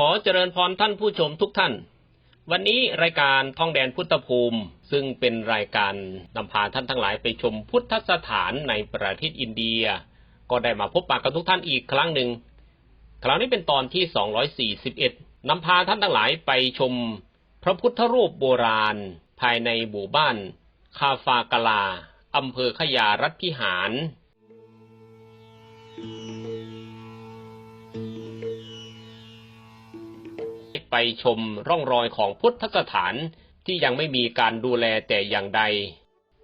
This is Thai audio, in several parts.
ขอเจริญพรท่านผู้ชมทุกท่าน วันนี้รายการท่องแดนพุทธภูมิ ซึ่งเป็นรายการนำพาท่านทั้งหลายไปชมพุทธสถานในประเทศอินเดีย ก็ได้มาพบปะกับทุกท่านอีกครั้งหนึ่ง คราวนี้เป็นตอนที่ 241นำพาท่านทั้งหลายไปชม พระพุทธรูปโบราณ ภายในหมู่บ้าน คาฟากลาอำเภอขยารัฐพิหาร ไปชมร่องรอยของพุทธสถานที่ยังไม่มีการดูแลแต่อย่างใด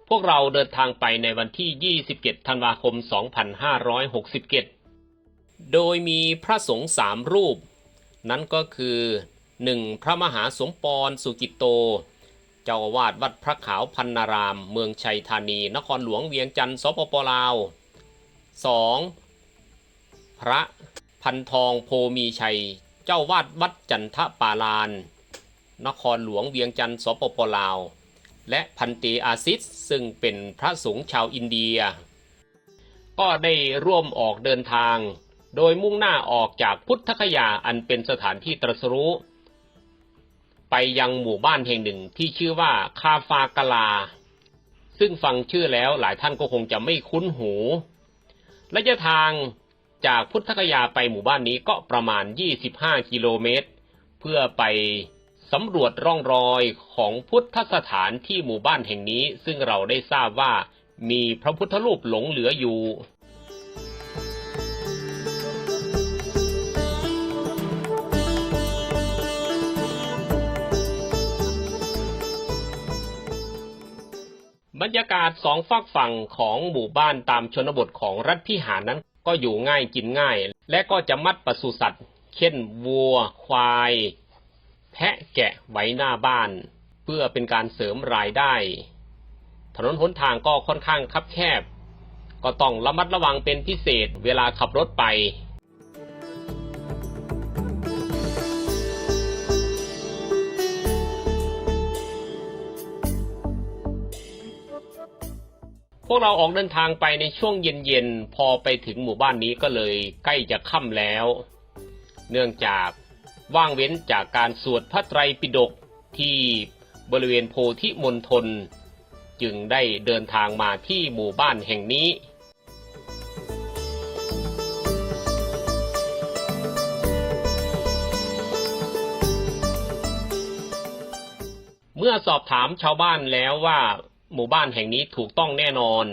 พวกเราเดินทางไปในวันที่ 27 ธันวาคม 2567 โดยมีพระสงฆ์สามรูป นั้นก็คือ 1. พระมหาสมปรสุกิตโต เจ้าอาวาสวัดพระขาวพันนาราม เมืองชัยธานี นครหลวงเวียงจันทร์สปปลาว 2. พระพันทองโพมีชัย เจ้าวาดวัดจันทปาลาน นครหลวงเวียงจันทร์สปปลาว และพันเตอาซิสซึ่งเป็นพระสงฆ์ชาวอินเดีย ก็ได้ร่วมออกเดินทาง โดยมุ่งหน้าออกจากพุทธคยาอันเป็นสถานที่ตรัสรู้ ไปยังหมู่บ้านแห่งหนึ่งที่ชื่อว่าคาฟากลา ซึ่งฟังชื่อแล้วหลายท่านก็คงจะไม่คุ้นหูระยะทาง จากพุทธคยาไปหมู่บ้านนี้ก็ประมาณ 25 กิโลเมตร เพื่อไปสำรวจร่องรอยของพุทธสถานที่หมู่บ้านแห่งนี้ ซึ่งเราได้ทราบว่ามีพระพุทธรูปหลงเหลืออยู่บรรยากาศสองฝากฝั่งของหมู่บ้านตามชนบทของรัฐพิหารนั้น ก็อยู่ง่ายกินง่าย และก็จะมัดปศุสัตว์ เช่นวัว ควาย แพะแกะไว้หน้าบ้าน เพื่อเป็นการเสริมรายได้ ถนนหนทางก็ค่อนข้างคับแคบ ก็ต้องระมัดระวังเป็นพิเศษเวลาขับรถไป วกเราออกเดินทางไปในช่วงเย็นๆ พอไปถึงหมู่บ้านนี้ก็เลยใกล้จะค่ำแล้ว เนื่องจากว่างเว้นจากการสวดพระไตรปิฎกที่บริเวณโพธิมณฑลจึงได้เดินทางมาที่หมู่บ้านแห่งนี้ เมื่อสอบถามชาวบ้านแล้วว่า หมู่บ้านแห่งนี้ถูกต้องแน่นอน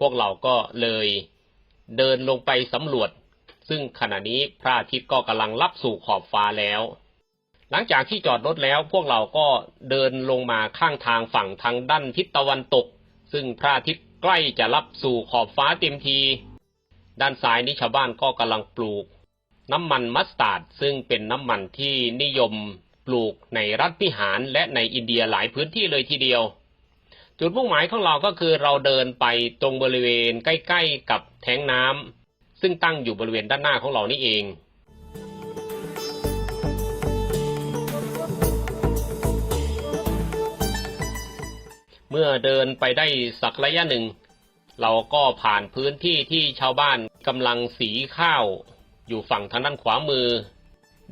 พวกเราก็เลยเดินลงไปสำรวจ ซึ่งขณะนี้พระอาทิตย์ก็กำลังลับสู่ขอบฟ้าแล้ว หลังจากที่จอดรถแล้วพวกเราก็เดินลงมาข้างทางฝั่งทางด้านทิศตะวันตก ซึ่งพระอาทิตย์ใกล้จะลับสู่ขอบฟ้าเต็มที ด้านซ้ายนี้ชาวบ้านก็กำลังปลูก น้ำมันมัสตาร์ดซึ่งเป็นน้ำมันที่นิยมปลูกในรัฐพิหารและในอินเดียหลายพื้นที่เลยทีเดียว จุดมุ่งหมายของเราก็คือเราเดินไปตรงบริเวณใกล้ๆกับแท้งน้ำซึ่งตั้งอยู่บริเวณด้านหน้าของเรานี่เองเมื่อเดินไปได้สักระยะหนึ่ง เราก็ผ่านพื้นที่ที่ชาวบ้านกำลังสีข้าว อยู่ฝั่งทางด้านขวามือ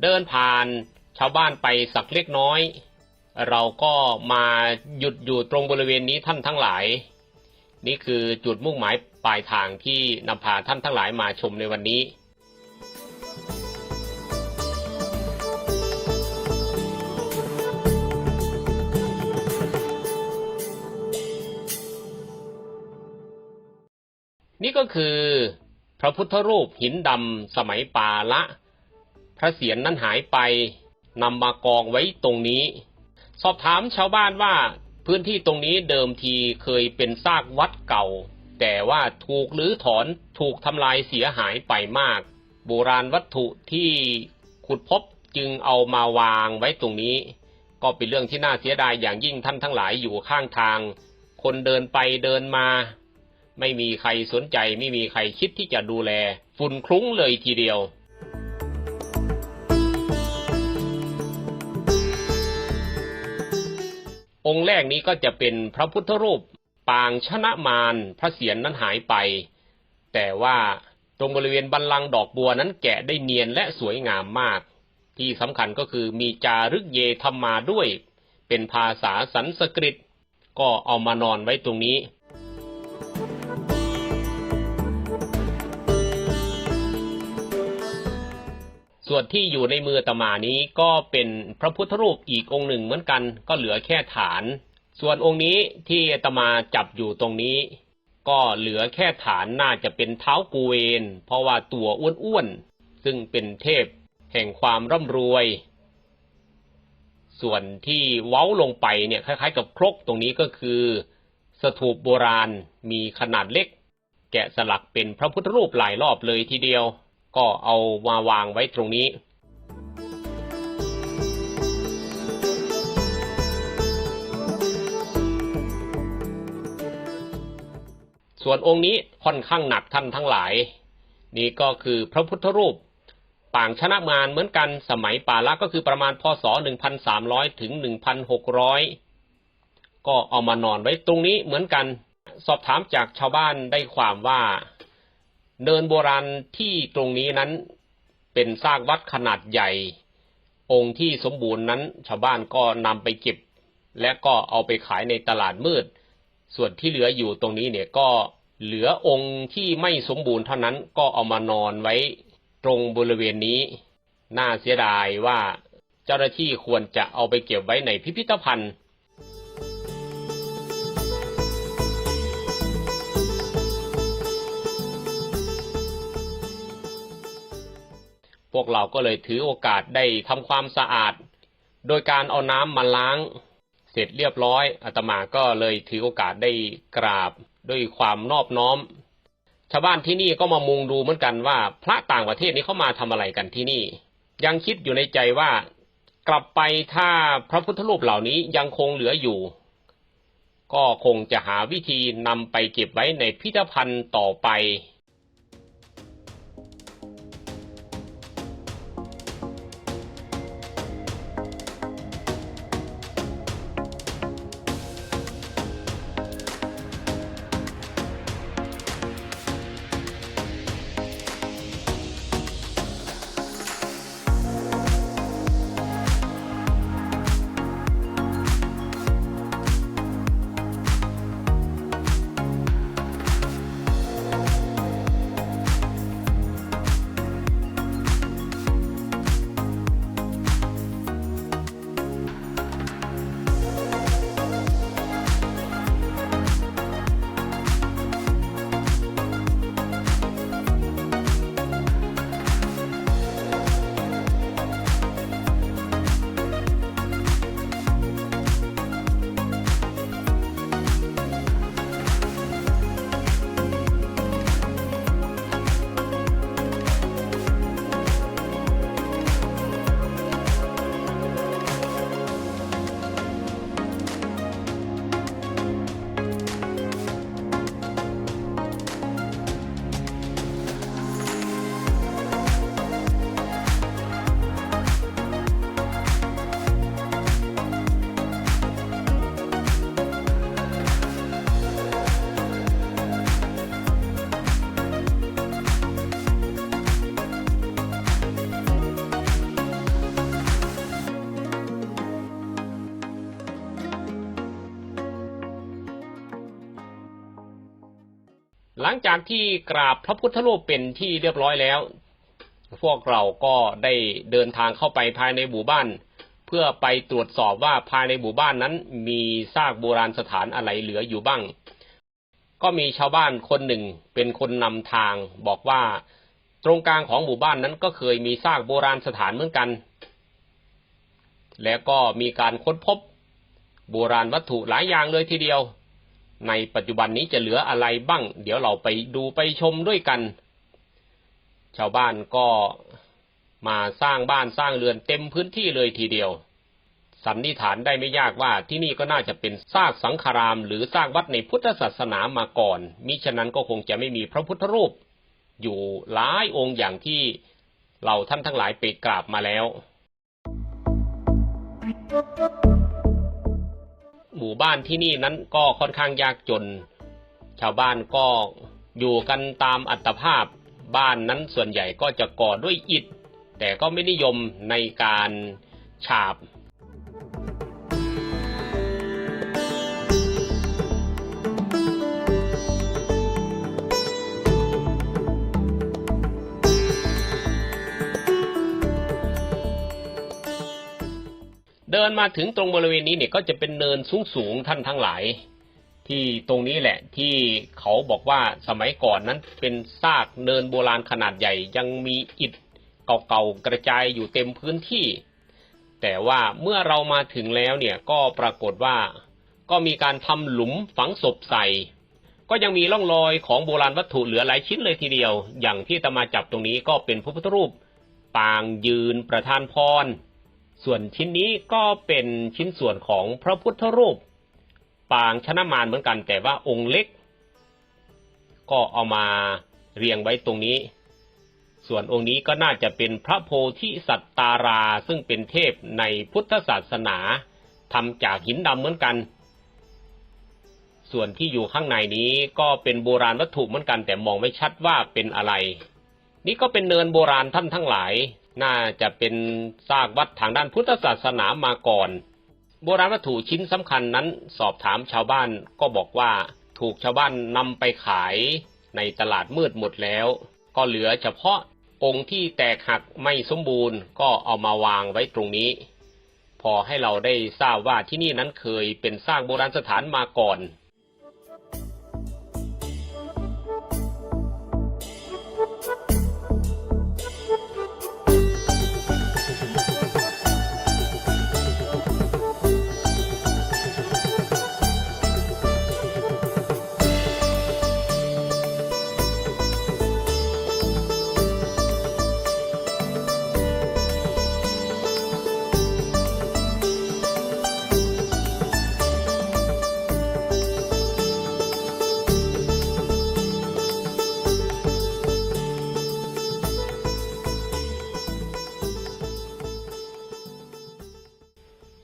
เดินผ่านชาวบ้านไปสักเล็กน้อย เราก็มาหยุดอยู่ตรงบริเวณนี้ท่านทั้งหลาย นี่คือจุดมุ่งหมายปลายทางที่นำพาท่านทั้งหลายมาชมในวันนี้ นี่ก็คือพระพุทธรูปหินดำสมัยปาละ พระเศียรนั้นหายไปนำมากองไว้ตรงนี้ สอบถามชาวบ้านว่าพื้นที่ตรงนี้เดิมทีเคยเป็นซากวัดเก่า แต่ว่าถูกรื้อถอนถูกทำลายเสียหายไปมาก โบราณวัตถุที่ขุดพบจึงเอามาวางไว้ตรงนี้ ก็เป็นเรื่องที่น่าเสียดายอย่างยิ่งท่านทั้งหลายอยู่ข้างทาง คนเดินไปเดินมา ไม่มีใครสนใจไม่มีใครคิดที่จะดูแล ฝุ่นคลุ้งเลยทีเดียว องค์แรกนี้ก็จะเป็นพระพุทธรูปปางชนะมารพระเศียรนนั้นหายไป แต่ว่าตรงบริเวณบันลังดอกบัวนั้นแกะได้เนียนและสวยงามมาก ที่สำคัญก็คือมีจารึกเยธรรมมาด้วย เป็นภาษาสันสกฤต ก็เอามานอนไว้ตรงนี้ ส่วนที่อยู่ในมือตมานี้ก็เป็นพระพุทธรูปอีกองค์หนึ่งเหมือนกันก็เหลือแค่ฐาน ส่วนองค์นี้ที่ตมาจับอยู่ตรงนี้ ก็เหลือแค่ฐานน่าจะเป็นเท้ากูเวน เพราะว่าตัวอ้วนๆซึ่งเป็นเทพแห่งความร่ำรวย ส่วนที่เว้าลงไปเนี่ยคล้ายๆ กับครกตรงนี้ก็คือ สถูปโบราณมีขนาดเล็ก แกะสลักเป็นพระพุทธรูปหลายรอบเลยทีเดียว ก็เอามาวางไว้ตรงนี้ ส่วนองค์นี้ค่อนข้างหนักท่านทั้งหลาย นี่ก็คือพระพุทธรูปปางชนะมารเหมือนกันสมัยป่าละก็คือประมาณพศ 1,300 ถึง 1,600 ก็เอามานอนไว้ตรงนี้เหมือนกัน สอบถามจากชาวบ้านได้ความว่า เนินโบราณที่ตรงนี้นั้นเป็นซากวัดขนาดใหญ่ องค์ที่สมบูรณ์นั้น ชาวบ้านก็นำไปเก็บ และก็เอาไปขายในตลาดมืด ส่วนที่เหลืออยู่ตรงนี้เนี่ยก็เหลือองค์ที่ไม่สมบูรณ์เท่านั้นก็เอามานอนไว้ตรงบริเวณนี้ น่าเสียดายว่าเจ้าหน้าที่ควรจะเอาไปเก็บไว้ในพิพิธภัณฑ์ พวกเราก็เลยถือโอกาสได้ทำความสะอาด โดยการเอาน้ำมาล้าง เสร็จเรียบร้อยอาตมาก็เลยถือโอกาสได้กราบด้วยความนอบน้อม ชาวบ้านที่นี่ก็มามุงดูเหมือนกันว่า พระต่างประเทศนี้เขามาทำอะไรกันที่นี่ ยังคิดอยู่ในใจว่ากลับไปถ้าพระพุทธรูปเหล่านี้ยังคงเหลืออยู่ ก็คงจะหาวิธีนำไปเก็บไว้ในพิพิธภัณฑ์ต่อไป หลังจากที่กราบพระพุทธรูปเป็นที่เรียบร้อยแล้ว พวกเราก็ได้เดินทางเข้าไปภายในหมู่บ้าน เพื่อไปตรวจสอบว่าภายในหมู่บ้านนั้น มีซากโบราณสถานอะไรเหลืออยู่บ้าง ก็มีชาวบ้านคนหนึ่งเป็นคนนำทาง บอกว่าตรงกลางของหมู่บ้านนั้นก็เคยมีซากโบราณสถานเหมือนกัน แล้วก็มีการค้นพบ โบราณวัตถุหลายอย่างเลยทีเดียว ในปัจจุบันนี้จะเหลืออะไรบ้าง เดี๋ยวเราไปดูไปชมด้วยกัน ชาวบ้านก็มาสร้างบ้านสร้างเรือนเต็มพื้นที่เลยทีเดียว สันนิษฐานได้ไม่ยากว่าที่นี่ก็น่าจะเป็นซากสังฆาราม หรือซากวัดในพุทธศาสนามาก่อน มิฉะนั้นก็คงจะไม่มีพระพุทธรูป อยู่หลายองค์อย่างที่เราท่านทั้งหลายไปกราบมาแล้ว หมู่บ้านที่นี่นั้นก็ค่อนข้างยากจน ชาวบ้านก็อยู่กันตามอัตภาพ บ้านนั้นส่วนใหญ่ก็จะก่อด้วยอิฐแแต่ก็ไม่นิยมในการฉาบ เดินมาถึงตรงบริเวณนี้เนี่ยก็จะเป็นเนินสูงๆท่านทั้งหลาย ที่ตรงนี้แหละที่เขาบอกว่าสมัยก่อนนั้นเป็นซากเนินโบราณขนาดใหญ่ ยังมีอิฐเก่าๆกระจายอยู่เต็มพื้นที่ แต่ว่าเมื่อเรามาถึงแล้วเนี่ยก็ปรากฏว่าก็มีการทำหลุมฝังศพใส่ ก็ยังมีร่องรอยของโบราณวัตถุเหลือหลายชิ้นเลยทีเดียว อย่างที่ตมาจับตรงนี้ก็เป็นพระพุทธรูปปางยืนประธานพร ส่วนชิ้นนี้ก็เป็นชิ้นส่วนของพระพุทธรูป ปางชนะมารเหมือนกัน แต่ว่าองค์เล็ก ก็เอามาเรียงไว้ตรงนี้ ส่วนองค์นี้ก็น่าจะเป็นพระโพธิสัตตารา ซึ่งเป็นเทพในพุทธศาสนาทำจากหินดำเหมือนกัน ส่วนที่อยู่ข้างในนี้ก็เป็นโบราณวัตถุเหมือนกัน แต่มองไม่ชัดว่าเป็นอะไร นี่ก็เป็นเนินโบราณท่านทั้งหลาย น่าจะเป็นซากวัดทางด้านพุทธศาสนามาก่อน โบราณวัตถุชิ้นสำคัญนั้นสอบถามชาวบ้านก็บอกว่าถูกชาวบ้านนำไปขายในตลาดมืดหมดแล้ว ก็เหลือเฉพาะองค์ที่แตกหักไม่สมบูรณ์ก็เอามาวางไว้ตรงนี้ พอให้เราได้ทราบว่าที่นี่นั้นเคยเป็นสร้างโบราณสถานมาก่อน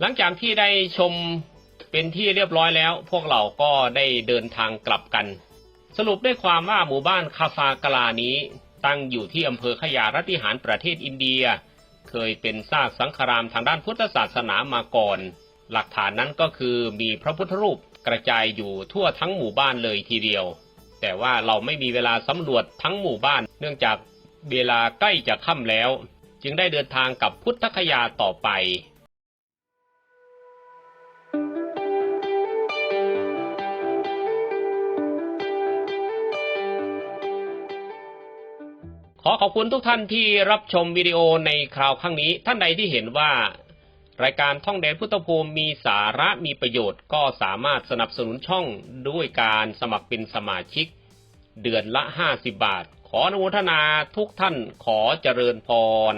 ลังจากที่ได้ชมเป็นที่เรียบร้อยแล้ว พวกเราก็ได้เดินทางกลับกัน สรุปได้ความว่าหมู่บ้านคาฟากลานี้ ตั้งอยู่ที่อำเภอขยารัติหารประเทศอินเดีย เคยเป็นซากสังฆรามทางด้านพุทธศาสนามาก่อน หลักฐานนั้นก็คือมีพระพุทธรูปกระจายอยู่ทั่วทั้งหมู่บ้านเลยทีเดียว แต่ว่าเราไม่มีเวลาสำรวจทั้งหมู่บ้าน เนื่องจากเวลาใกล้จะค่ำแล้ว จึงได้เดินทางกับพุทธคยาต่อไป อขอบคุณทุกท่านที่รับชมวิดีโอในคราวข้างนี้ ท่านใดที่เห็นว่า รายการท่องแดนพุทธภูมิมีสาระมีประโยชน์ ก็สามารถสนับสนุนช่องด้วยการสมัครเป็นสมาชิก เดือนละ 50 บาท ขออนุโมทนาทุกท่านขอเจริญพร